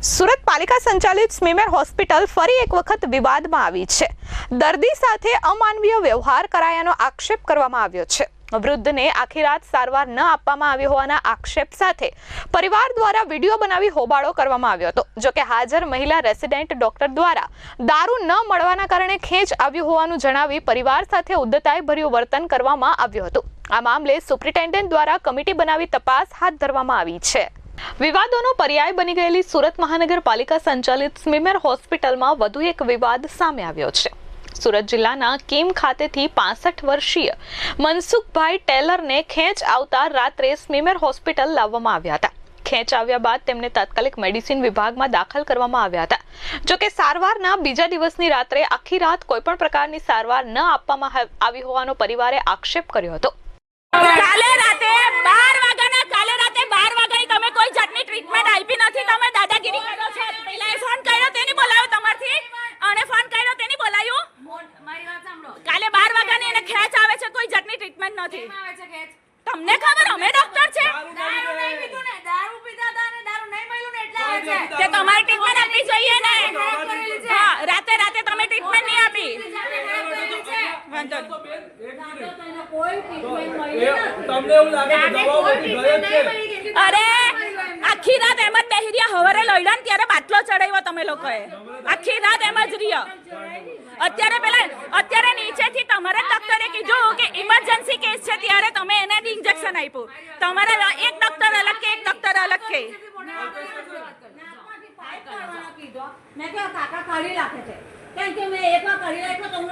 સુરત પાલિકા સંચાલિત સ્મીમેર હોસ્પિટલ ફરી એક વખત વિવાદમાં આવી છે. દર્દી સાથે અમાનવીય વ્યવહાર કરાયાનો આક્ષેપ કરવામાં આવ્યો છે. વૃદ્ધને આખી રાત સારવાર ન આપવામાં આવી હોવાના આક્ષેપ સાથે પરિવાર દ્વારા વીડિયો બનાવી હોબાળો કરવામાં આવ્યો હતો. જોકે હાજર મહિલા રેસિડેન્ટ ડોક્ટર દ્વારા દારૂ ન મળવાના કારણે ખેંચ આવ્યું હોવાનું જણાવી પરિવાર સાથે ઉદ્ધતાએ ભર્યું વર્તન કરવામાં આવ્યું હતું. આ મામલે સુપ્રિન્ટેન્ડન્ટ દ્વારા કમિટી બનાવી તપાસ હાથ ધરવામાં આવી છે. વિવાદોનો પર્યાય બની ગયેલી સુરત મહાનગરપાલિકા સંચાલિત સ્મીમેર હોસ્પિટલમાં વધુ એક વિવાદ સામે આવ્યો છે. સુરત જિલ્લાના કેમ ખાતેથી પાસઠ વર્ષીય મનસુખભાઈ ટેલરને ખેંચ આવતા રાત્રે સ્મીમેર હોસ્પિટલ લાવવામાં આવ્યા હતા. ખેંચ આવ્યા બાદ તેમને તાત્કાલિક મેડિસિન વિભાગમાં દાખલ કરવામાં આવ્યા હતા. જોકે સારવારના બીજા દિવસની રાત્રે આખી રાત કોઈ પણ પ્રકારની સારવાર ન આપવામાં આવી હોવાનો પરિવારે આક્ષેપ કર્યો હતો. રાતે બાર વાગ્યાના કાલે રાતે બાર વાગ્યાની તમે કોઈ જાતની ટ્રીટમેન્ટ આપી નથી તમે દાદાગીરી કરો છો. પહેલા ફોન કર્યો તેની બોલાવ્યો તમારથી. અને ફોન કર્યો તેની બોલાવ્યું મારી વાત સાંભળો. કાલે બાર વાગ્યાની એને ખેંચ આવે છે કોઈ જાતની ટ્રીટમેન્ટ નથી. આવે છે ખેંચ? તમને ખબર અમે ડોક્ટર છે. દારૂ નહીં પીધું ને દારૂ પીધા હતા ને દારૂ નહીં મળ્યું ને એટલે આવે છે. તે તમારે ટ્રીટમેન્ટ આપવી જોઈએ ને. હા રાતે રાતે તમે ટ્રીટમેન્ટ નહીં આપી. વાંધો. તમને એવું લાગે કે દવાઓ બધી છે. અરે દારૂ નહીં મળ્યું એમને. આખી રાત એમ જ બેહી રહ્યા. હવારે લડ્યા ત્યારે બાટલો ચડાવ્યો તમે લોકોએ. આખી રાત એમ જ રહ્યો. અત્યારે પેલા અત્યારે નીચેથી તમારા ડોક્ટરે કીધું કે ઇમરજન્સી કેસ છે ત્યારે તમે એને ઇન્જેક્શન આપ્યું. તમારા એક ડોક્ટર અલગ કે એક ડોક્ટર અલગ કે?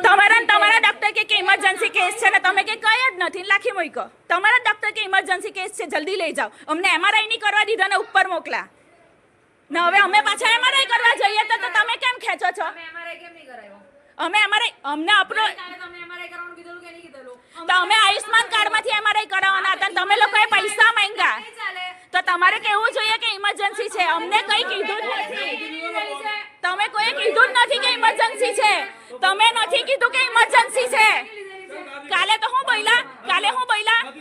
તમારા તમારા ડોક્ટર કે કે ઇમરજન્સી કેસ છે ને તમે કે કઈ જ નથી. લાખી મૂક્યો. તમારા ડોક્ટર કે ઇમરજન્સી કેસ છે જલ્દી લઈ જાઓ. અમને એમઆરઆઈ નહીં કરવા દીધા ને ઉપર મોકલા. ને હવે અમે પાછા એમઆરઆઈ કરવા જઈએ તો તમે કેમ ખેંચો છો? અમે અમારે અમને આપણો? તો અમે આયુષ્માન કાર્ડમાંથી એમઆરઆઈ કરાવવાના હતા. તમે લોકોએ પૈસા માંગ્યા. તો તમારે કેવું જોઈએ કે ઇમરજન્સી છે. અમને કઈ કીધું જ નથી. તમે કોઈ કીધું જ નથી કે ઇમરજન્સી છે. તમે નથી કીધું કે ઇમરજન્સી છે કાલે તો હું બોલ્યા કાલે હું બોલ્યા નથી વાત કરવી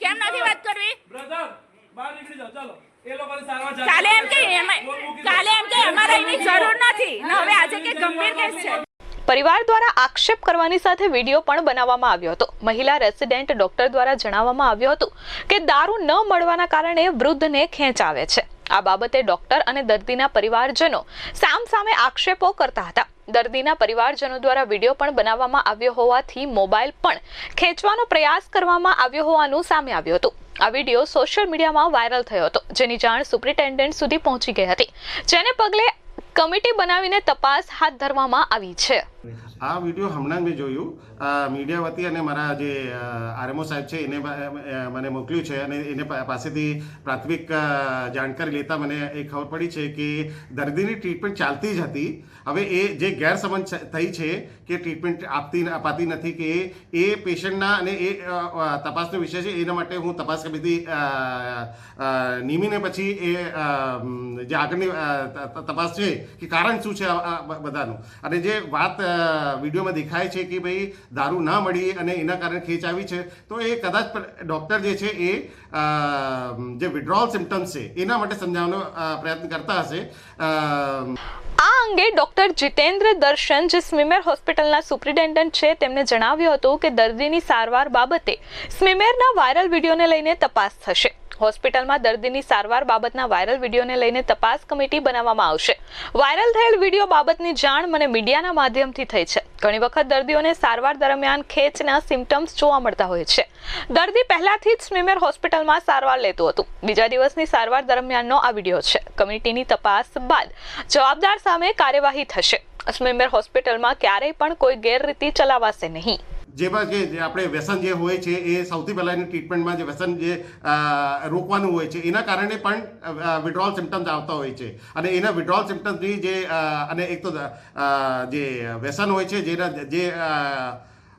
કેમ નથી વાત કરવી? બ્રધર બહાર નીકળી જાઓ ચાલો. એ લોકોની સારવાર ચાલુ કાલે એમ કે છે. એમ- ફોન મૂકી દો. કાલે એમ કે એમઆરઆઈ ની જરૂર નથી. ને હવે આજે કે ગંભીર કેસ છે. પરિવાર દ્વારા આક્ષેપ કરવાની સાથે વીડિયો પણ બનાવવામાં આવ્યો હતો. મહિલા રેસિડેન્ટ ડોક્ટર દ્વારા જણાવવામાં આવ્યું હતું કે દારૂ ન મળવાના કારણે વૃદ્ધને ખેંચ આવે છે. આ બાબતે ડોક્ટર અને દર્દીના પરિવારજનો સામ સામે આક્ષેપો કરતા હતા. દર્દીના પરિવારજનો દ્વારા વીડિયો પણ બનાવવામાં આવ્યો હોવાથી મોબાઈલ પણ ખેંચવાનો પ્રયાસ કરવામાં આવ્યો હોવાનું સામે આવ્યું હતું. આ વીડિયો સોશિયલ મીડિયામાં વાયરલ થયો હતો, જેની જાણ સુપ્રિન્ટેન્ડન્ટ સુધી પહોંચી ગઈ હતી, જેને પગલે કમિટી બનાવીને તપાસ હાથ ધરવામાં આવી છે. આ વીડિયો હમણાં જ મેં જોયું. મીડિયા વતી અને મારા જે આરએમઓ સાહેબ છે, એને મને મોકલ્યું છે અને એને પાસેથી પ્રાથમિક જાણકારી લેતા મને એ ખબર પડી છે કે દર્દીની ટ્રીટમેન્ટ ચાલતી જ હતી. હવે એ જે ગેરસમજ થઈ છે કે ટ્રીટમેન્ટ આપતી અપાતી નથી કે એ પેશન્ટના અને એ તપાસનો વિષય છે, એના માટે હું તપાસ કમિટી નિમીને પછી એ જે આગળની તપાસ છે કે કારણ શું છે બધાનું. અને જે વાત વિડીયોમાં દેખાય છે કે ભાઈ દારૂ ના મળી અને એના કારણે ખેંચ આવી છે. તો એ કદાચ ડૉક્ટર જે છે એ જે વિડ્રોલ સિમ્ટમ્સ છે, એના માટે સમજાવવાનો પ્રયત્ન કરતા હશે. આ અંગે ડોક્ટર જીતેન્દ્ર દર્શન, જે સ્મીમેર હોસ્પિટલના સુપ્રિન્ટેન્ડન્ટ છે તેમણે જણાવ્યું હતું કે દર્દીની સારવાર બાબતે સ્મીમેરના વાયરલ વિડીયોને લઈને તપાસ થશે. હોસ્પિટલમાં દર્દીની સારવાર બાબતના વાયરલ વિડીયોને લઈને તપાસ કમિટી બનાવવામાં આવશે. વાયરલ થયેલ વીડિયો બાબતની જાણ મને મીડિયાના માધ્યમથી થઈ છે. ઘણી વખત દર્દીઓને સારવાર દરમિયાન ખેંચના સિમ્ટમ્સ જોવા મળતા હોય છે. દર્દી પહેલાથી જ સ્મીમેર હોસ્પિટલમાં સારવાર લેતું હતું. બીજા દિવસની સારવાર દરમિયાનનો આ વીડિયો છે. કમિટીની તપાસ બાદ જવાબદાર સામે કાર્યવાહી થશે. સ્મીમેર હોસ્પિટલમાં ક્યારેય પણ કોઈ ગેરરીતિ ચલાવાશે નહીં. જેમાં જે આપણે વ્યસન જે હોય છે, એ સૌથી પહેલાં એની ટ્રીટમેન્ટમાં જે વ્યસન જે રોકવાનું હોય છે, એના કારણે પણ વિડ્રોલ સિમ્ટમ્સ આવતા હોય છે. અને એના વિડ્રોલ સિમ્ટમ્સની જે અને એક તો જે વ્યસન હોય છે, જેના જે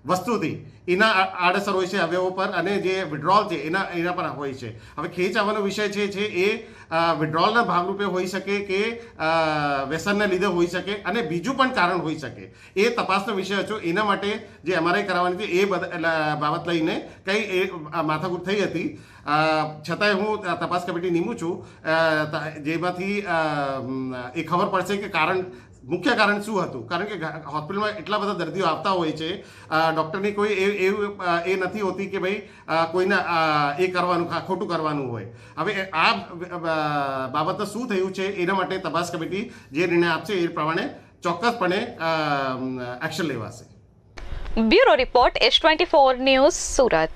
વસ્તુથી. એના આડઅસર હોય છે અવયવો પર અને જે વિડ્રોલ છે, એના એના પર હોય છે. હવે ખેંચ આવવાનો વિષય છે એ વિડ્રોલના ભાગરૂપે હોઈ શકે કે વ્યસનને લીધે હોઈ શકે અને બીજું પણ કારણ હોઈ શકે. એ તપાસનો વિષય હતો. એના માટે જે એમઆરઆઈ કરાવવાની હતી એ બાબત લઈને કંઈ એ માથાકૂટ થઈ હતી. છતાંય હું તપાસ કમિટી નીમું છું. જેમાંથી એ ખબર પડશે કે કારણ મુખ્ય કારણ શું હતું? કારણ કે હોસ્પિટલમાં એટલા બધા દર્દીઓ આવતા હોય છે ડૉક્ટરની કોઈ એ- એવું એ નથી હોતી કે ભાઈ કોઈને એ કરવાનું ખોટું કરવાનું હોય. હવે આ બાબત શું થયું છે એના માટે તપાસ કમિટી જે નિર્ણય આપશે એ પ્રમાણે ચોક્કસપણે એક્શન લેવાશે. Bureau report, S twenty four news Surat.